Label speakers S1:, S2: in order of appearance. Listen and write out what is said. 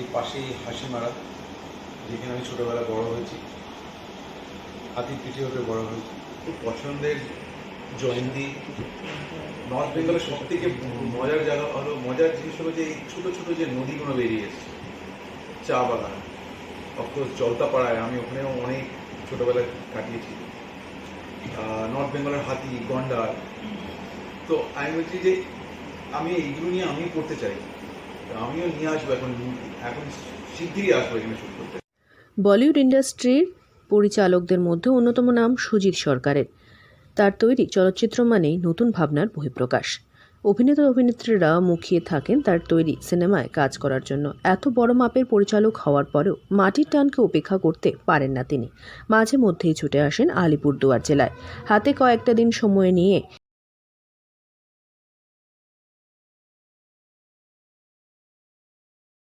S1: এই পাশেই হাসিমারা যেখানে আমি ছোটোবেলায় বড় হয়েছি। হাতির পিঠে হতে বড় হয়েছি খুব পছন্দের জয়ন্তী নর্থ বেঙ্গলের সব থেকে মজার জায়গা হলো, মজার জিনিস হলো যে এই ছোটো ছোটো যে নদীগুলো বেরিয়ে এসছে, চা বাগান অফকোর্স জলদাপাড়ায় আমি ওখানেও অনেক ছোটোবেলায় কাটিয়েছি। নর্থ বেঙ্গলের হাতি, গন্ডার। তো আমি বলছি যে আমি এইগুলো নিয়ে আমি করতে চাই। আমিও নিয়ে আসব, এখন এখন শিগগিরই আসব এখানে শুট করতে।
S2: বলিউড ইন্ডাস্ট্রির পরিচালকদের মধ্যে অন্যতম নাম সুজিত সরকারের। তার তৈরি চলচ্চিত্র মানেই নতুন ভাবনার বহিঃপ্রকাশ। অভিনেতা অভিনেত্রীরা মুখিয়ে থাকেন তার তৈরি সিনেমায় কাজ করার জন্য। এত বড় মাপের পরিচালক হওয়ার পরেও মাটির টানকে উপেক্ষা করতে পারেন না তিনি। মাঝে মধ্যেই ছুটে আসেন আলিপুরদুয়ার জেলায়। হাতে কয়েকটা দিন সময় নিয়ে